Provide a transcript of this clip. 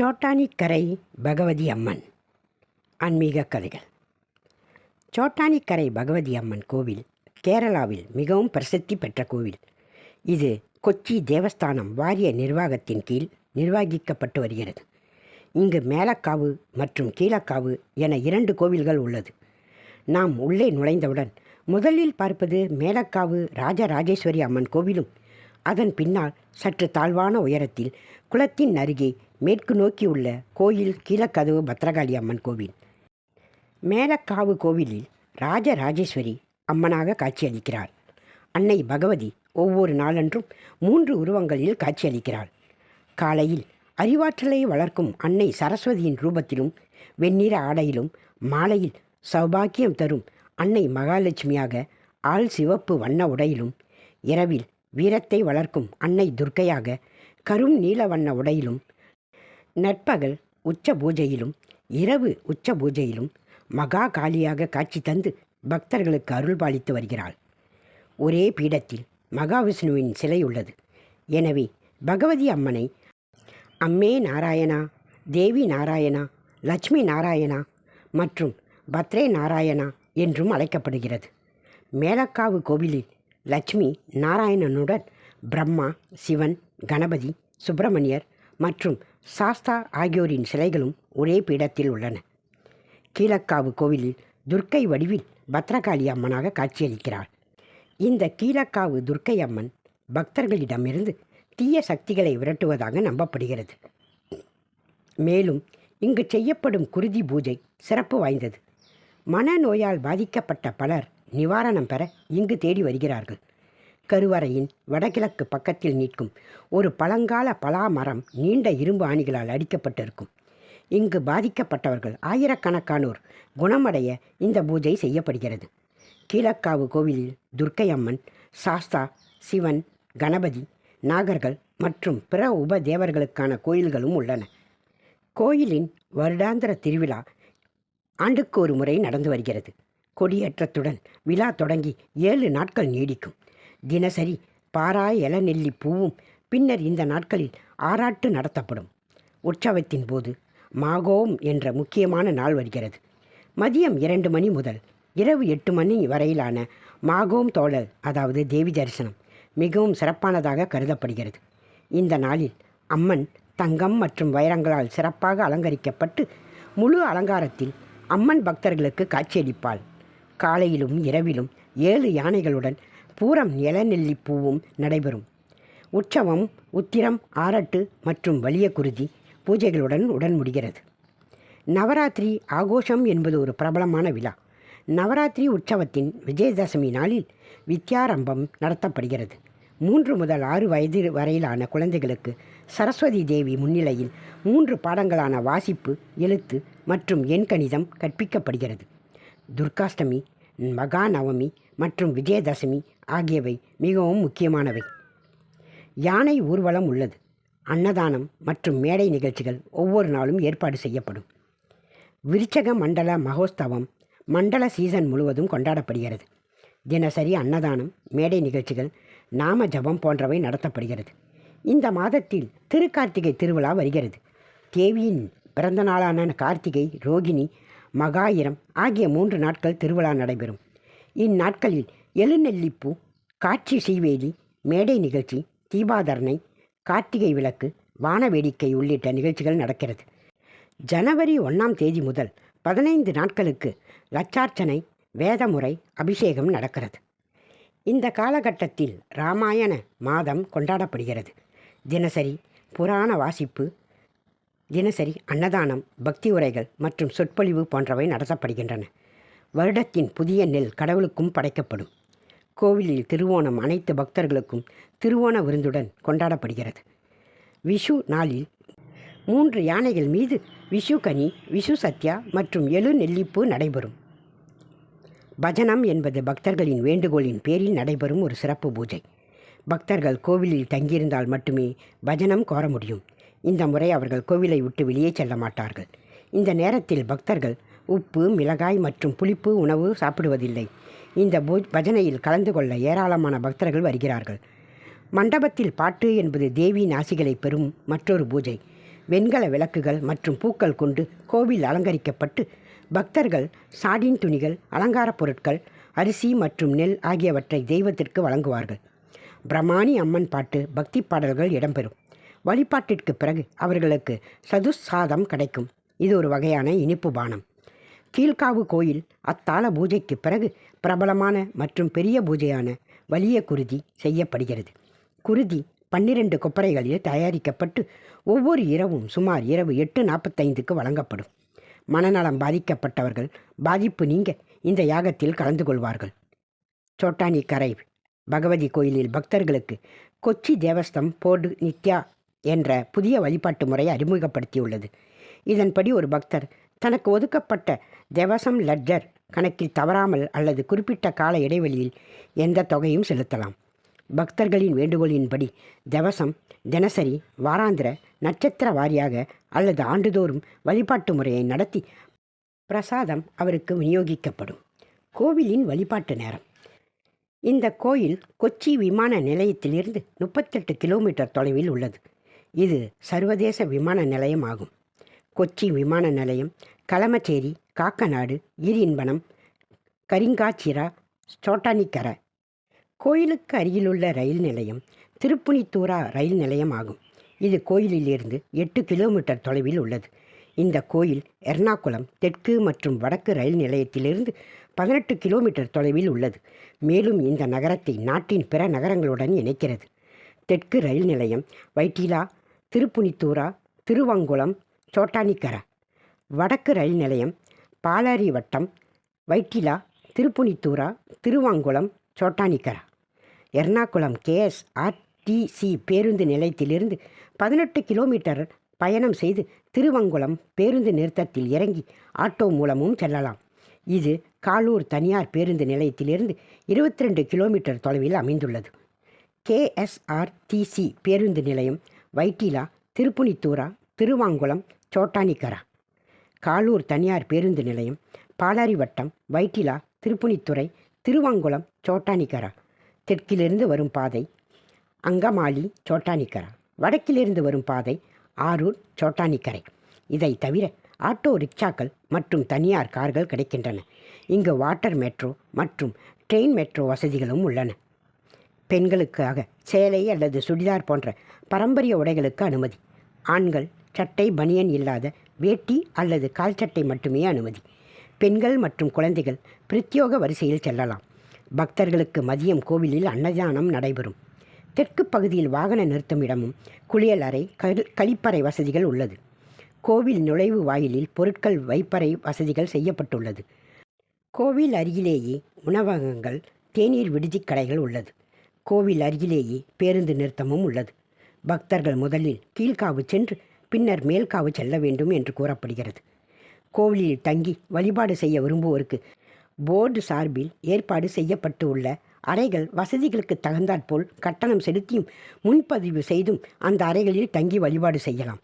சோட்டானிக்கரை பகவதி அம்மன். ஆன்மீக கதைகள். சோட்டானிக்கரை பகவதி அம்மன் கோவில் கேரளாவில் மிகவும் பிரசித்தி பெற்ற கோவில். இது கொச்சி தேவஸ்தானம் வாரிய நிர்வாகத்தின் கீழ் நிர்வகிக்கப்பட்டு வருகிறது. இங்கு மேலக்காவு மற்றும் கீழக்காவு என இரண்டு கோவில்கள் உள்ளது. நாம் உள்ளே நுழைந்தவுடன் முதலில் பார்ப்பது மேலக்காவு ராஜராஜேஸ்வரி அம்மன் கோவிலும். அதன் பின்னால் சற்று தாழ்வான உயரத்தில் குளத்தின் அருகே மேற்கு நோக்கி உள்ள கோயில் கீழக்கதவு பத்ரகாளி அம்மன் கோவில். மேலக்காவு கோவிலில் ராஜராஜேஸ்வரி அம்மனாக காட்சியளிக்கிறார் அன்னை பகவதி ஒவ்வொரு நாளன்றும் மூன்று உருவங்களில் காட்சியளிக்கிறாள். காலையில் அறிவாற்றலை வளர்க்கும் அன்னை சரஸ்வதியின் ரூபத்திலும் வெண்ணிற ஆடையிலும் மாலையில் சௌபாக்கியம் தரும் அன்னை மகாலட்சுமியாக ஆள் சிவப்பு வண்ண உடையிலும் இரவில் வீரத்தை வளர்க்கும் அன்னை துர்க்கையாக கரும் நீல வண்ண உடையிலும் நட்பகல் உச்ச பூஜையிலும் இரவு உச்ச பூஜையிலும் மகா காளியாக காட்சி தந்து பக்தர்களுக்கு அருள்பாலித்து வருகிறாள். ஒரே பீடத்தில் மகாவிஷ்ணுவின் சிலை உள்ளது. எனவே பகவதி அம்மனை அம்மே நாராயணா தேவி நாராயணா லட்சுமி நாராயணா மற்றும் பத்ரே நாராயணா என்றும் அழைக்கப்படுகிறது. மேலக்காவு கோவிலில் லட்சுமி நாராயணனுடன் பிரம்மா சிவன் கணபதி சுப்பிரமணியர் மற்றும் சாஸ்தா ஆகியோரின் சிலைகளும் ஒரே பீடத்தில் உள்ளன. கீழக்காவு கோவிலில் துர்க்கை வடிவில் பத்ரகாளி அம்மனாக காட்சியளிக்கிறாள் இந்த கீழக்காவு துர்க்கை அம்மன் பக்தர்களிடமிருந்து தீய சக்திகளை விரட்டுவதாக நம்பப்படுகிறது. மேலும் இங்கு செய்யப்படும் குருதி பூஜை சிறப்பு வாய்ந்தது. மனநோயால் பாதிக்கப்பட்ட பலர் நிவாரணம் பெற இங்கு தேடி வருகிறார்கள். கருவறையின் வடகிழக்கு பக்கத்தில் நிற்கும் ஒரு பழங்கால பலா மரம் நீண்ட இரும்பு ஆணிகளால் அடிக்கப்பட்டிருக்கும். இங்கு பாதிக்கப்பட்டவர்கள் ஆயிரக்கணக்கானோர் குணமடைய இந்த பூஜை செய்யப்படுகிறது. கீழக்காவு கோவிலில் துர்க்கை அம்மன் சாஸ்தா சிவன் கணபதி நாகர்கள் மற்றும் பிற உப தேவர்களுக்கான கோயில்களும் உள்ளன. கோயிலின் வருடாந்திர திருவிழா ஆண்டுக்கு ஒரு முறை நடந்து வருகிறது. கொடியேற்றத்துடன் விழா தொடங்கி ஏழு நாட்கள் நீடிக்கும். தினசரி பாராய் இளநெல்லி பூவும் பின்னர் இந்த நாட்களில் ஆராட்டு நடத்தப்படும். உற்சவத்தின் போது மாகோம் என்ற முக்கியமான நாள் வருகிறது. மதியம் இரண்டு மணி முதல் இரவு எட்டு மணி வரையிலான மாகோம் தோழல் அதாவது தேவி தரிசனம் மிகவும் சிறப்பானதாக கருதப்படுகிறது. இந்த நாளில் அம்மன் தங்கம் மற்றும் வைரங்களால் சிறப்பாக அலங்கரிக்கப்பட்டு முழு அலங்காரத்தில் அம்மன் பக்தர்களுக்கு காட்சியளிப்பாள். காலையிலும் இரவிலும் ஏழு யானைகளுடன் பூரம் இளநெல்லி பூவும் நடைபெறும். உற்சவம் உத்திரம் ஆரட்டு மற்றும் வலிய குருதி பூஜைகளுடன் உடன் முடிகிறது. நவராத்திரி ஆகோஷம் என்பது ஒரு பிரபலமான விழா. நவராத்திரி உற்சவத்தின் விஜயதசமி நாளில் வித்யாரம்பம் நடத்தப்படுகிறது. மூன்று முதல் ஆறு வயது வரையிலான குழந்தைகளுக்கு சரஸ்வதி தேவி முன்னிலையில் மூன்று பாடங்களான வாசிப்பு எழுத்து மற்றும் எண்கணிதம் கற்பிக்கப்படுகிறது. துர்காஷ்டமி மகா நவமி மற்றும் விஜயதசமி ஆகியவை மிகவும் முக்கியமானவை. யானை ஊர்வலம் உள்ளது. அன்னதானம் மற்றும் மேடை நிகழ்ச்சிகள் ஒவ்வொரு நாளும் ஏற்பாடு செய்யப்படும். விருச்சக மண்டல மகோத்சவம் மண்டல சீசன் முழுவதும் கொண்டாடப்படுகிறது. தினசரி அன்னதானம் மேடை நிகழ்ச்சிகள் நாம ஜபம் போன்றவை நடத்தப்படுகிறது. இந்த மாதத்தில் திருக்கார்த்திகை திருவிழா வருகிறது. தேவியின் பிறந்த நாளான கார்த்திகை ரோகிணி மகாயிரம் ஆகிய மூன்று நாட்கள் திருவிழா நடைபெறும். இந்நாட்களில் எழுநெல்லிப்பூ காட்சி சீவேலி மேடை நிகழ்ச்சி தீபாதரணை கார்த்திகை விளக்கு வான வேடிக்கை உள்ளிட்ட நிகழ்ச்சிகள் நடக்கிறது. ஜனவரி ஒன்றாம் தேதி முதல் பதினைந்து நாட்களுக்கு லட்சார்ச்சனை வேதமுறை அபிஷேகம் நடக்கிறது. இந்த காலகட்டத்தில் ராமாயண மாதம் கொண்டாடப்படுகிறது. தினசரி புராண வாசிப்பு தினசரி அன்னதானம் பக்தி உரைகள் மற்றும் சொற்பொழிவு போன்றவை நடத்தப்படுகின்றன. வருடத்தின் புதிய நெல் கடவுளுக்கும் படைக்கப்படும். கோவிலில் திருவோணம் அனைத்து பக்தர்களுக்கும் திருவோண விருந்துடன் கொண்டாடப்படுகிறது. விஷு நாளில் மூன்று யானைகள் மீது விஷு கனி விஷு சத்யா மற்றும் எழு நெல்லிப்பு நடைபெறும். பஜனம் என்பது பக்தர்களின் வேண்டுகோளின் பேரில் நடைபெறும் ஒரு சிறப்பு பூஜை. பக்தர்கள் கோவிலில் தங்கியிருந்தால் மட்டுமே பஜனம் கோர முடியும். இந்த முறை அவர்கள் கோவிலை விட்டு வெளியே செல்ல மாட்டார்கள். இந்த நேரத்தில் பக்தர்கள் உப்பு மிளகாய் மற்றும் புளிப்பு உணவு சாப்பிடுவதில்லை. இந்த பஜனையில் கலந்து கொள்ள ஏராளமான பக்தர்கள் வருகிறார்கள். மண்டபத்தில் பாட்டு என்பது தேவி நாசிகளை பெறும் மற்றொரு பூஜை. வெண்கல விளக்குகள் மற்றும் பூக்கள் கொண்டு கோவில் அலங்கரிக்கப்பட்டு பக்தர்கள் சாடின் துணிகள் அலங்காரப் பொருட்கள் அரிசி மற்றும் நெல் ஆகியவற்றை தெய்வத்திற்கு வழங்குவார்கள். பிரமாணி அம்மன் பாட்டு பக்தி பாடல்கள் இடம்பெறும். வழிபாட்டிற்கு பிறகு அவர்களுக்கு சதுசாதம் கிடைக்கும். இது ஒரு வகையான இனிப்பு பானம். கீழ்காவு கோயில் அத்தாள பூஜைக்கு பிறகு பிரபலமான மற்றும் பெரிய பூஜையான வலிய குருதி செய்யப்படுகிறது. குருதி பன்னிரண்டு கொப்பரைகளில் தயாரிக்கப்பட்டு ஒவ்வொரு இரவும் சுமார் இரவு எட்டு நாற்பத்தைந்துக்கு வழங்கப்படும். மனநலம் பாதிக்கப்பட்டவர்கள் பாதிப்பு நீங்க இந்த யாகத்தில் கலந்து கொள்வார்கள். சோட்டானி கரை பகவதி கோயிலில் பக்தர்களுக்கு கொச்சி தேவஸ்தம் போர்டு நித்யா என்ற புதிய வழிபாட்டு முறையை அறிமுகப்படுத்தியுள்ளது. இதன்படி ஒரு பக்தர் தனக்கு ஒதுக்கப்பட்ட தேவசம் லட்ஜர் கணக்கில் தவறாமல் அல்லது குறிப்பிட்ட கால இடைவெளியில் எந்த தொகையும் செலுத்தலாம். பக்தர்களின் வேண்டுகோளின்படி தவசம் தினசரி வாராந்திர நட்சத்திர வாரியாக அல்லது ஆண்டுதோறும் வழிபாட்டு முறையை நடத்தி பிரசாதம் அவருக்கு விநியோகிக்கப்படும். கோவிலின் வழிபாட்டு நேரம். இந்த கோயில் கொச்சி விமான நிலையத்திலிருந்து முப்பத்தெட்டு கிலோமீட்டர் தொலைவில் உள்ளது. இது சர்வதேச விமான நிலையம் ஆகும் கொச்சி விமான நிலையம் களமச்சேரி காக்கநாடு ஈரின்பனம் கரிங்காச்சிரா சோட்டானிக்கரை. கோயிலுக்கு அருகிலுள்ள ரயில் நிலையம் திருப்புனித்தூரா ரயில் நிலையம் ஆகும் இது கோயிலிலிருந்து எட்டு கிலோமீட்டர் தொலைவில் உள்ளது. இந்த கோயில் எர்ணாகுளம் தெற்கு மற்றும் வடக்கு ரயில் நிலையத்திலிருந்து பதினெட்டு கிலோமீட்டர் தொலைவில் உள்ளது. மேலும் இந்த நகரத்தை நாட்டின் பிற நகரங்களுடன் இணைக்கிறது. தெற்கு ரயில் நிலையம் வைட்டிலா திருப்புனித்தூரா திருவங்குளம் சோட்டானிக்கரை. வடக்கு ரயில் நிலையம் பாலாரி வட்டம் வைட்டிலா திருப்புனித்தூரா திருவாங்குளம் சோட்டானிக்கரா. எர்ணாகுளம் கேஎஸ்ஆர்டிசி பேருந்து நிலையத்திலிருந்து பதினெட்டு கிலோமீட்டர் பயணம் செய்து திருவங்குளம் பேருந்து நிறுத்தத்தில் இறங்கி ஆட்டோ மூலமும் செல்லலாம். இது காலூர் தனியார் பேருந்து நிலையத்திலிருந்து இருபத்தி ரெண்டு கிலோமீட்டர் தொலைவில் அமைந்துள்ளது. கேஎஸ்ஆர்டிசி பேருந்து நிலையம் வைட்டிலா திருப்புனித்தூரா திருவாங்குளம் சோட்டானிக்கரா. காலூர் தனியார் பேருந்து நிலையம் பாலாரி வட்டம் வைட்டிலா திருப்புனித்துறை திருவாங்குளம் சோட்டானிக்கரா. தெற்கிலிருந்து வரும் பாதை அங்கமாலி சோட்டானிக்கரா. வடக்கிலிருந்து வரும் பாதை ஆரூர் சோட்டானிக்கரை. இதை தவிர ஆட்டோ ரிக்ஷாக்கள் மற்றும் தனியார் கார்கள் கிடைக்கின்றன. இங்கு வாட்டர் மெட்ரோ மற்றும் ட்ரெயின் மெட்ரோ வசதிகளும் உள்ளன. பெண்களுக்காக சேலை அல்லது சுடிதார் போன்ற பாரம்பரிய உடைகளுக்கு அனுமதி. ஆண்கள் சட்டை பனியன் இல்லாத வேட்டி அல்லது கால்சட்டை மட்டுமே அனுமதி. பெண்கள் மற்றும் குழந்தைகள் பிரத்யோக வரிசையில் செல்லலாம். பக்தர்களுக்கு மதியம் கோவிலில் அன்னதானம் நடைபெறும். தெற்கு பகுதியில் வாகன நிறுத்தும் இடமும் குளியல் அறை கழிப்பறை வசதிகள் உள்ளது. கோவில் நுழைவு வாயிலில் பொருட்கள் வைப்பறை வசதிகள் செய்யப்பட்டுள்ளது. கோவில் அருகிலேயே உணவகங்கள் தேநீர் விடுதிக் கடைகள் உள்ளது. கோவில் அருகிலேயே பேருந்து நிறுத்தமும் உள்ளது. பக்தர்கள் முதலில் கீழ்காவு சென்று பின்னர் மேல்காவு செல்ல வேண்டும் என்று கூறப்படுகிறது. கோவிலில் தங்கி வழிபாடு செய்ய விரும்புவோருக்கு போர்டு சார்பில் ஏற்பாடு செய்யப்பட்டு உள்ள அறைகள் வசதிகளுக்கு தகுந்தாற்போல் கட்டணம் செலுத்தியும் முன்பதிவு செய்தும் அந்த அறைகளில் தங்கி வழிபாடு செய்யலாம்.